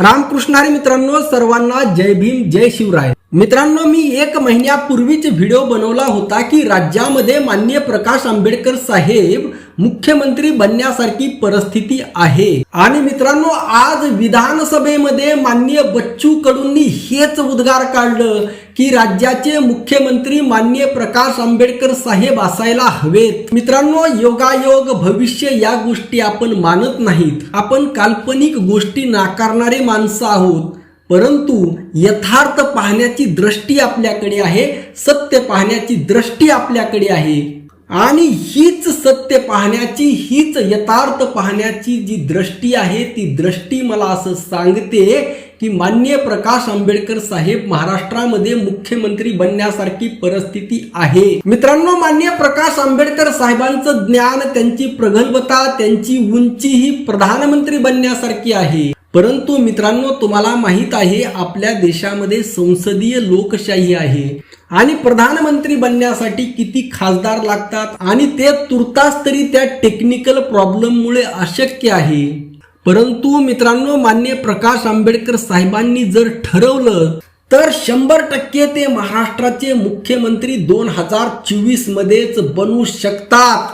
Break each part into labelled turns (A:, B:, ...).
A: रामकृष्णारी मित्रांनो सर्वांना जय भीम जय शिवराय. मित्रांनो मी एक महिन्यापूर्वीच व्हिडिओ बनवला होता की राज्यामध्ये माननीय प्रकाश आंबेडकर साहेब मुख्यमंत्री बनण्यासारखी परिस्थिती आहे. आणि मित्रांनो आज विधानसभेमध्ये माननीय बच्चू कडूंनी हेच उद्गार काढलं. की राज्याचे मुख्यमंत्री माननीय प्रकाश आंबेडकर साहेब असायला हवेत. मित्रांनो योगायोग भविष्य या गोष्टी आपण मानत नाहीत. आपण काल्पनिक गोष्टी नाकारणारे माणसं आहोत. परंतु यथार्थ पाहण्याची दृष्टी आपल्याकडे आहे सत्य पाहण्याची दृष्टी आपल्याकडे आहे. आणि हीच सत्य पाहण्याची हीच यथार्थ पाहण्याची जी दृष्टी आहे ती दृष्टी मला असं सांगते की मान्य प्रकाश आंबेडकर साहेब महाराष्ट्रामध्ये मुख्यमंत्री बनण्यासारखी परिस्थिती आहे. मित्रांनो मान्य प्रकाश आंबेडकर साहेबांचं ज्ञान त्यांची प्रगल्भता त्यांची उंची ही प्रधानमंत्री बनण्यासारखी आहे. परंतु मित्रांनो तुम्हाला माहीत आहे आपल्या देशामध्ये संसदीय लोकशाही आहे. आणि प्रधानमंत्री बनण्यासाठी किती खासदार लागतात? आणि ते तुर्तास तरी त्या टेक्निकल प्रॉब्लेममुळे अशक्य आहे. परंतु मित्रांनो मान्य प्रकाश आंबेडकर साहेबांनी जर ठरवलं तर शंभर टक्के ते महाराष्ट्राचे मुख्यमंत्री दोन हजार चोवीस मध्येच बनवू शकतात.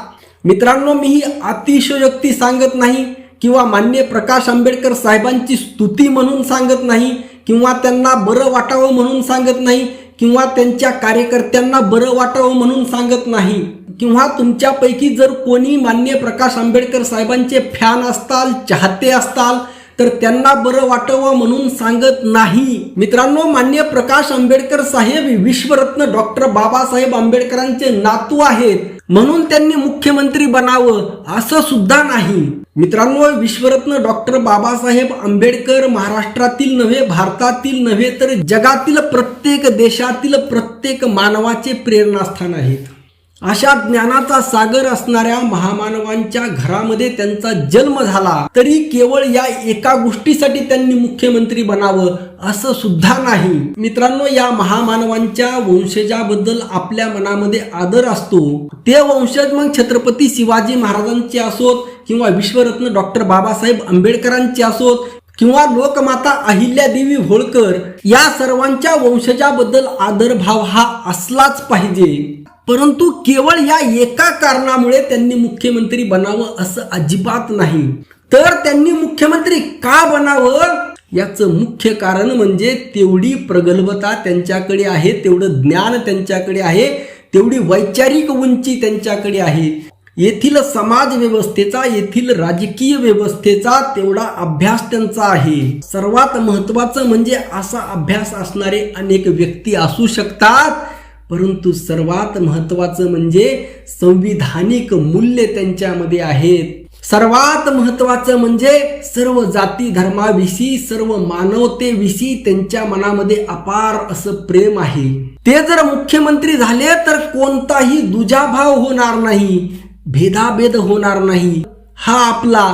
A: मित्रांनो मी ही अतिशयोक्ती सांगत नाही किंवा मान्य प्रकाश आंबेडकर साहेबांची स्तुती म्हणून सांगत नाही किंवा त्यांना बरं वाटावं म्हणून सांगत नाही किंवा त्यांच्या कार्यकर्त्यांना बरं वाटावं म्हणून सांगत नाही. किंवा तुमच्यापैकी जर कोणी मान्य प्रकाश आंबेडकर साहेबांचे फॅन असताल चाहते असताल तर त्यांना बरं वाटावं म्हणून सांगत नाही. मित्रांनो मान्य प्रकाश आंबेडकर साहेब विश्वरत्न डॉक्टर बाबासाहेब आंबेडकरांचे नातू आहेत. म्हणून त्यांनी मुख्यमंत्री बनावं असं सुद्धा नाही. मित्रांनो विश्वरत्न डॉक्टर बाबासाहेब आंबेडकर महाराष्ट्रातील नव्हे भारतातील नव्हे तर जगातील प्रत्येक देशातील प्रत्येक मानवाचे प्रेरणास्थान आहेत. अशा ज्ञानाचा सागर असणाऱ्या महामानवांच्या घरामध्ये त्यांचा जन्म झाला. तरी केवळ या एका गोष्टीसाठी त्यांनी मुख्यमंत्री बनावं असं सुद्धा नाही. मित्रांनो या महामानवांच्या वंशजाबद्दल आपल्या मनामध्ये आदर असतो. ते वंशज मग छत्रपती शिवाजी महाराजांचे असोत किंवा विश्वरत्न डॉक्टर बाबासाहेब आंबेडकरांचे असोत किंवा लोकमाता अहिल्यादेवी होळकर या सर्वांच्या वंशजाबद्दल आदरभाव हा असलाच पाहिजे. परंतु केवळ या एका कारणामुळे त्यांनी मुख्यमंत्री बनावं असं अजिबात नाही. तर त्यांनी मुख्यमंत्री का बनावं? याचं मुख्य कारण म्हणजे तेवढी प्रगल्भता त्यांच्याकडे आहे तेवढं ज्ञान त्यांच्याकडे आहे तेवढी वैचारिक उंची त्यांच्याकडे आहे. येथील समाज व्यवस्थेचा येथील राजकीय व्यवस्थेचा तेवढा अभ्यास त्यांचा आहे. सर्वात महत्वाचं म्हणजे असा अभ्यास असणारे अनेक व्यक्ती असू शकतात. परंतु सर्वात महत्वाचं म्हणजे संविधानिक मूल्य त्यांच्यामध्ये आहेत. सर्वात महत्वाचं म्हणजे सर्व जाती धर्माविषयी सर्व मानवतेविषयी त्यांच्या मनामध्ये अपार असं प्रेम आहे. ते जर मुख्यमंत्री झाले तर कोणताही दुजाभाव होणार नाही भेदाभेद होणार नाही. हा आपला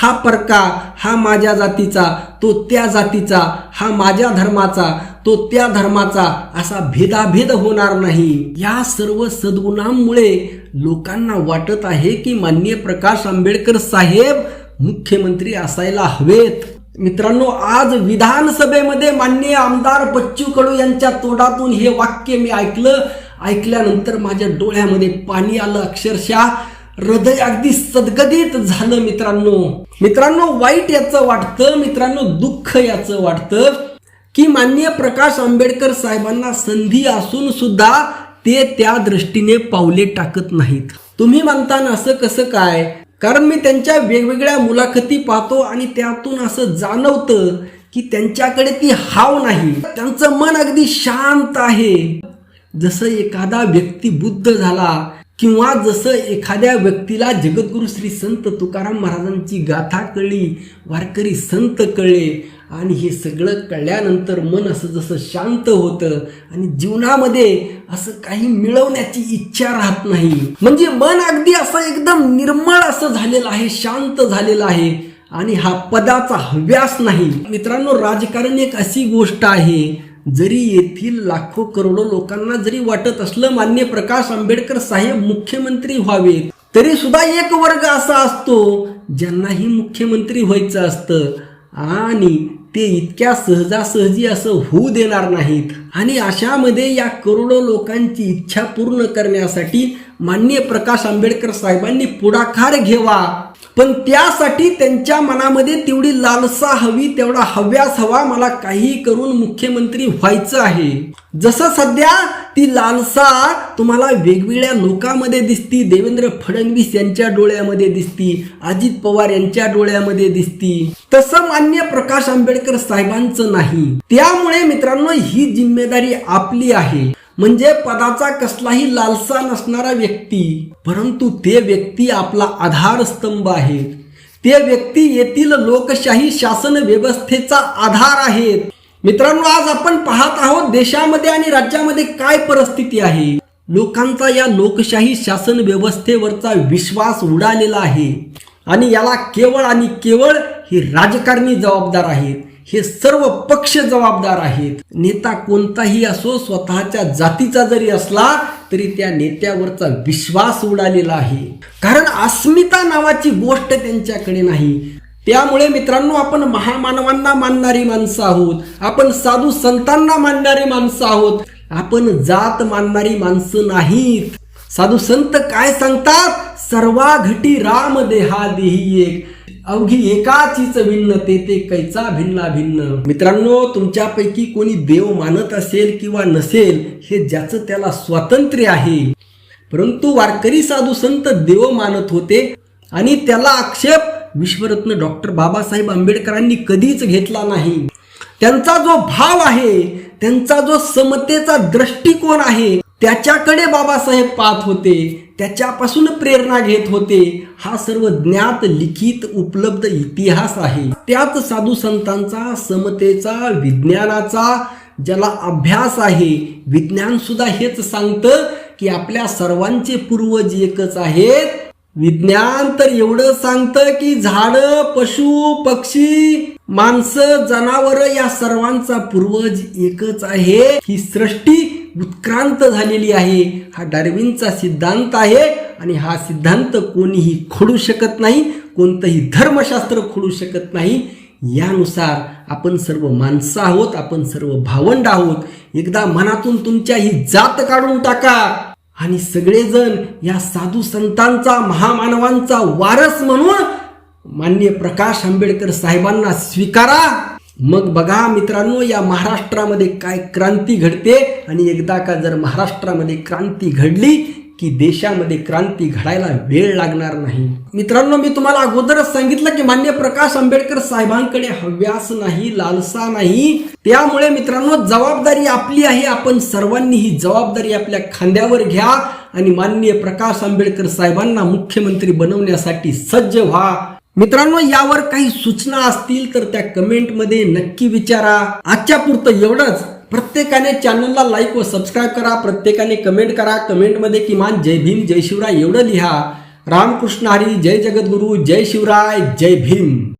A: हा परका हा माझ्या जातीचा तो त्या जातीचा हा माझ्या धर्माचा तो त्या धर्माचा असा भेदाभेद होणार नाही. या सर्व सद्गुणांमुळे लोकांना वाटत आहे की माननीय प्रकाश आंबेडकर साहेब मुख्यमंत्री असायला हवेत. मित्रांनो आज विधानसभेमध्ये माननीय आमदार बच्चू कडू यांच्या तोंडातून हे वाक्य मी ऐकलं. ऐकल्यानंतर माझ्या डोळ्यामध्ये पाणी आलं अक्षरशः. हृदय अगदी सदगदित झालं मित्रांनो. मित्रांनो वाईट याचं वाटतं मित्रांनो दुःख याचं वाटतं. की माननीय प्रकाश आंबेडकर साहेबांना संधी असून सुद्धा ते त्या दृष्टीने पावले टाकत नाहीत. तुम्ही म्हणता असं कसं काय? कारण मी त्यांच्या वेगवेगळ्या मुलाखती पाहतो आणि त्यातून असं जाणवतं की त्यांच्याकडे ती हाव नाही. त्यांचं मन अगदी शांत आहे. जसं एखादा व्यक्ती बुद्ध झाला किंवा जसं एखाद्या व्यक्तीला जगद्गुरु श्री संत तुकाराम महाराजांची गाथा कळली वारकरी संत कळले आणि हे सगळं कळल्यानंतर मन असं जसं शांत होतं आणि जीवनामध्ये असं काही मिळवण्याची इच्छा राहत नाही. म्हणजे मन अगदी असं एकदम निर्मळ असं झालेलं आहे शांत झालेलं आहे आणि हा पदाचा हव्यास नाही. मित्रांनो राजकारण एक अशी गोष्ट आहे जरी येथील लाखो करोडो लोकांना जरी वाटत असलं मान्य प्रकाश आंबेडकर साहेब मुख्यमंत्री व्हावेत तरी सुद्धा एक वर्ग असा असतो ज्यांनाही मुख्यमंत्री व्हायचं असतं. आणि ते इतक्या सहजासहजी असं होऊ देणार नाहीत. आणि अशामध्ये या करोडो लोकांची इच्छा पूर्ण करण्यासाठी माननीय प्रकाश आंबेडकर साहेबांनी पुढाकार घ्यावा. पण त्यासाठी त्यांच्या मनामध्ये तेवढी लालसा हवी तेवढा हव्यास हवा मला काही करून मुख्यमंत्री व्हायचं आहे. जसं सध्या ती लालसा तुम्हाला वेगवेगळ्या लोकांमध्ये दिसती देवेंद्र फडणवीस यांच्या डोळ्यामध्ये दिसती अजित पवार यांच्या डोळ्यामध्ये दिसती. तसं मान्य प्रकाश आंबेडकर साहेबांचं नाही. त्यामुळे मित्रांनो ही जिम्मेदारी आपली आहे. म्हणजे पदाचा कसलाही लालसा नसणारा व्यक्ती परंतु ते व्यक्ती आपला आधारस्तंभ आहेत. ते व्यक्ती येथील लोकशाही शासन व्यवस्थेचा आधार आहेत. मित्रांनो आज आपण पाहत आहोत देशामध्ये आणि राज्यामध्ये काय परिस्थिती आहे. लोकांचा या लोकशाही शासन व्यवस्थेवरचा विश्वास उडालेला आहे. आणि याला केवळ आणि केवळ ही राजकारणी जबाबदार आहेत. हे सर्व पक्ष जबाबदार आहेत. नेता कोणताही असो स्वतःच्या जातीचा जरी असला तरी त्या नेत्यावरचा विश्वास उडालेला आहे. कारण अस्मिता नावाची गोष्ट त्यांच्याकडे नाही. त्यामुळे मित्रांनो आपण महामानवांना मानणारी माणसं आहोत. आपण साधू संतांना मानणारी माणसं आहोत. आपण जात मानणारी माणसं नाहीत. साधू संत काय सांगतात? सर्वाघटी राम देहा देही एक. अवघी एकाचीच भिन्न ते ते कैचा भिन्ना भिन्न. मित्रांनो तुमच्यापैकी कोणी देव मानत असेल किंवा नसेल हे ज्याचं त्याला स्वातंत्र्य आहे. परंतु वारकरी साधू संत देव मानत होते आणि त्याला आक्षेप विश्वरत्न डॉक्टर बाबासाहेब आंबेडकरांनी कधीच घेतला नाही. त्यांचा जो भाव आहे त्यांचा जो समतेचा दृष्टिकोन आहे त्याच्याकडे बाबासाहेब पाहत होते. त्याच्यापासून प्रेरणा घेत होते. हा सर्व ज्ञात लिखित उपलब्ध इतिहास आहे. त्याच साधू संतांचा समतेचा विज्ञानाचा ज्याला अभ्यास आहे विज्ञान सुद्धा हेच सांगतं की आपल्या सर्वांचे पूर्वज एकच आहेत. विज्ञान तर एवढं सांगतं की झाड पशु पक्षी माणसं जनावर या सर्वांचा पूर्वज एकच आहे. ही सृष्टी उत्क्रांत झालेली आहे. हा डार्विनचा सिद्धांत आहे आणि हा सिद्धांत कोणीही खोडू शकत नाही कोणतंही धर्मशास्त्र खोडू शकत नाही. यानुसार आपण सर्व माणसं आहोत आपण सर्व भावंड आहोत. एकदा मनातून तुमच्या ही जात काढून टाका. आणि सगळेजण या साधू संतांचा महामानवांचा वारस म्हणून मान्य प्रकाश आंबेडकर साहेबांना स्वीकारा. मग बघा मित्रांनो या महाराष्ट्रामध्ये काय क्रांती घडते आणि एकदा का जर महाराष्ट्रामध्ये क्रांती घडली की देशामध्ये क्रांती घडायला वेळ लागणार नाही. मित्रांनो मी तुम्हाला अगोदरच सांगितलं की मान्य प्रकाश आंबेडकर साहेबांकडे हव्यास नाही लालसा नाही. त्यामुळे मित्रांनो जबाबदारी आपली आहे. आपण सर्वांनी ही जबाबदारी आपल्या खांद्यावर घ्या आणि माननीय प्रकाश आंबेडकर साहेबांना मुख्यमंत्री बनवण्यासाठी सज्ज व्हा. मित्रांनो यावर काही सूचना असतील तर त्या कमेंटमध्ये नक्की विचारा. आजच्या पुरतं एवढंच. प्रत्येकाने चॅनलला लाईक व सबस्क्राईब करा. प्रत्येकाने कमेंट करा. कमेंटमध्ये किमान जय भीम जय शिवराय एवढं लिहा. रामकृष्ण हरी जय जगद्गुरू जय शिवराय जय भीम.